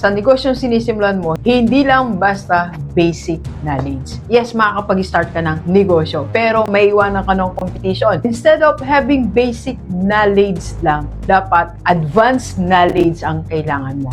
Sa negosyong sinisimulan mo, hindi lang basta basic knowledge. Yes, makakapag-start ka ng negosyo, pero may iwanan ka ng competition. Instead of having basic knowledge lang, dapat advanced knowledge ang kailangan mo.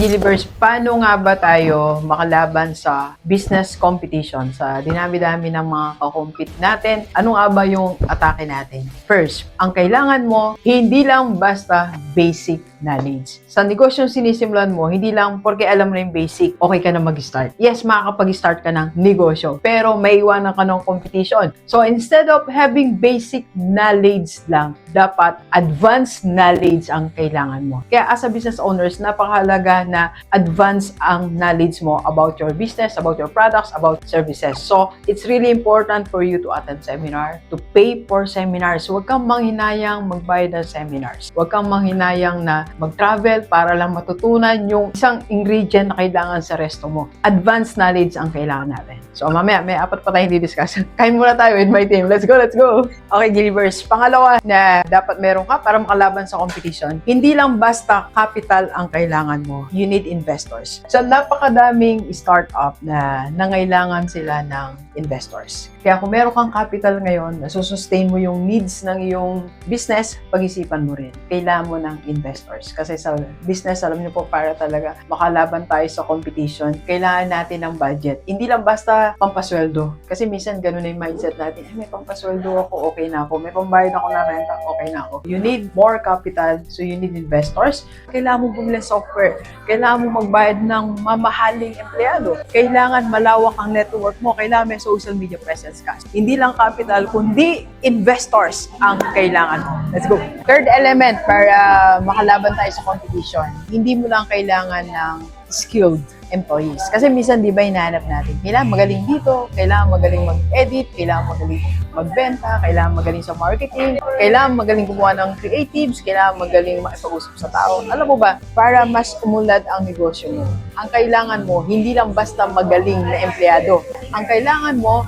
Universe, paano nga ba tayo makalaban sa business competition, sa dinami-dami ng mga kakompete natin? Ano nga ba yung atake natin? First, ang kailangan mo, hindi lang basta basic knowledge. Sa negosyong sinisimulan mo, hindi lang porque alam na yung basic, okay ka na mag-start. Yes, makakapag-start ka ng negosyo, pero may iwanan ka ng competition. So instead of having basic knowledge lang, dapat advanced knowledge ang kailangan mo. Kaya as a business owners, napakahalaga na advance ang knowledge mo about your business, about your products, about services. So, it's really important for you to attend seminar, to pay for seminars. Huwag kang manghinayang magbayad ng seminars. Huwag kang manghinayang na mag-travel para lang matutunan yung isang ingredient na kailangan sa resto mo. Advanced knowledge ang kailangan natin. So, mamaya, may apat pa tayong di-discuss. Kain muna tayo with my team. Let's go, let's go! Okay, Gilivers. Pangalawa na dapat meron ka para makalaban sa competition, hindi lang basta capital ang kailangan mo. You need investors. So, napakadaming startup na nangailangan sila ng investors. Kaya kung meron kang capital ngayon, nasusustain mo yung needs ng iyong business, pag-isipan mo rin. Kailangan mo ng investors. Kasi sa business, alam niyo po, para talaga makalaban tayo sa competition, kailangan natin ng budget. Hindi lang basta pampasweldo. Kasi minsan ganun na yung mindset natin, eh, may pampasweldo ako, okay na ako. May pambayad ako ng renta, okay na ako. You need more capital, so you need investors. Kailangan mo bumili software. Kailangan mo magbayad ng mamahaling empleyado. Kailangan malawak ang network mo. Kailangan may social media presence ka. Hindi lang capital, kundi investors ang kailangan mo. Let's go. Third element para makalaban tayo sa competition. Hindi mo lang kailangan ng skilled employees. Kasi minsan, di ba, hinahanap natin, kailangan magaling dito, kailangan magaling mag-edit, kailangan magaling magbenta, kailangan magaling sa marketing, kailangan magaling gumawa ng creatives, kailangan magaling makipag-usap sa tao. Alam mo ba, para mas umulad ang negosyo mo, ang kailangan mo, hindi lang basta magaling na empleyado. Ang kailangan mo,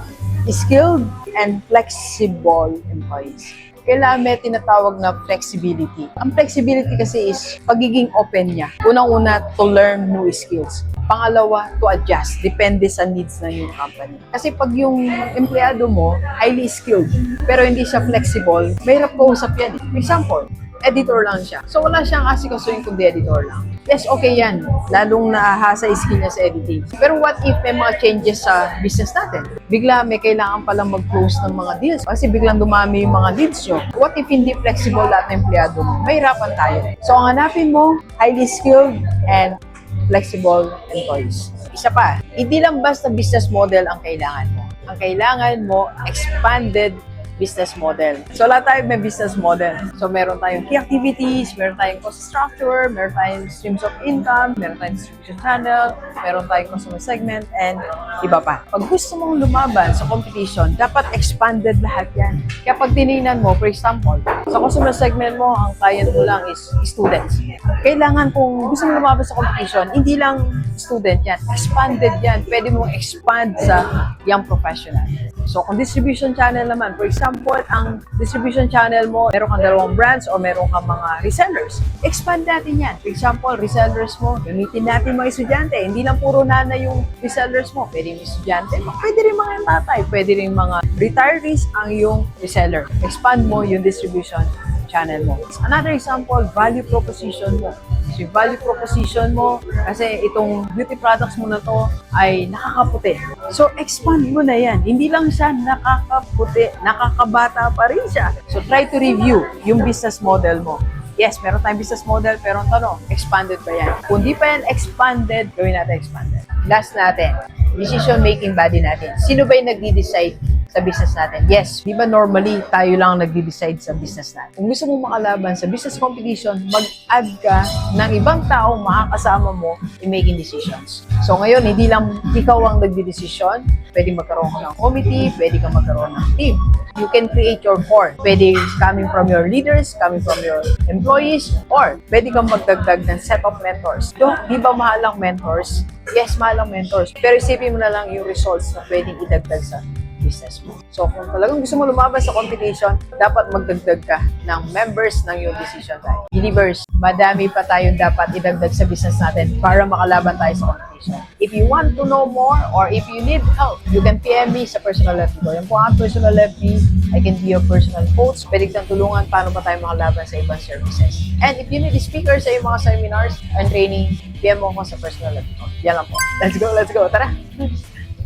skilled and flexible employees kailangan may tinatawag na flexibility. Ang flexibility kasi is pagiging open niya. Unang-una, to learn new skills. Pangalawa, to adjust. Depende sa needs ng yung company. Kasi pag yung empleyado mo, highly skilled, pero hindi siya flexible, mahirap kausap yan. eh. Example, editor lang siya. So wala siyang asikasuhin kundi editor lang. Yes, okay yan. Lalong nahasa skill niya sa editing. Pero what if may mga changes sa business natin? Bigla may kailangan palang mag-close ng mga deals kasi biglang dumami yung mga leads nyo. What if hindi flexible lahat ng empleyado mo? Mahirapan tayo. So ang hanapin mo, highly skilled and flexible employees. Isa pa, hindi lang basta business model ang kailangan mo. Ang kailangan mo, expanded business model. So, lahat tayo may business model. So, meron tayong key activities, meron tayong cost structure, meron tayong streams of income, meron tayong distribution channel, meron tayong customer segment, and iba pa. Pag gusto mong lumaban sa competition, dapat expanded lahat yan. Kaya pag tinignan mo, for example, sa customer segment mo, ang client mo lang is students. Kailangan kung gusto mong lumaban sa competition, hindi lang student yan, expanded yan. Pwede mong expand sa young professional. So, kung distribution channel naman, for example, ang distribution channel mo, meron kang dalawang brands o meron kang mga resellers, expand natin yan. For example, resellers mo, gamitin natin mga estudyante. Hindi lang puro nana yung resellers mo. Pwede yung estudyante, pwede rin mga tatay, pwede rin mga retirees ang yung reseller. Expand mo yung distribution channel mo. Another example, value proposition mo. So, yung value proposition mo, kasi itong beauty products mo na to ay nakakaputi. So, expand mo na yan. Hindi lang siya nakakaputi, nakakabata pa rin siya. So, try to review yung business model mo. Yes, meron tayong business model, pero ang tanong, expanded ba yan? Kung di pa yan expanded, gawin natin expanded. Last natin, decision-making body natin. Sino ba yung nagdi-decide sa business natin. Yes, di ba normally tayo lang nagde-decide sa business natin. Kung gusto mong makalaban sa business competition, mag-add ka ng ibang tao makakasama mo in making decisions. So ngayon, hindi lang ikaw ang nagde-decision, pwede magkaroon ka ng committee, pwede kang magkaroon ng team. You can create your board. Pwede coming from your leaders, coming from your employees, or pwede kang magdagdag ng set of mentors. Do, di ba mahal ang mentors? Yes, mahal ang mentors. Pero isipin mo na lang yung results na pwedeng idagdag sa business mo. So, kung talagang gusto mo lumaban sa competition, dapat magdagdag ka ng members ng your decision time. Believers, madami pa tayong dapat idagdag sa business natin para makalaban tayo sa competition. If you want to know more or if you need help, you can PM me sa personal FB ko. Yan po ang personal FB. I can be your personal coach. Pwede kitang tulungan paano pa tayo makalaban sa ibang services. And if you need speaker sa iyong mga seminars and training, PM mo ako sa personal FB ko. Yan lang po. Let's go, let's go. Tara!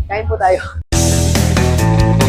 Kain po tayo. Thank you.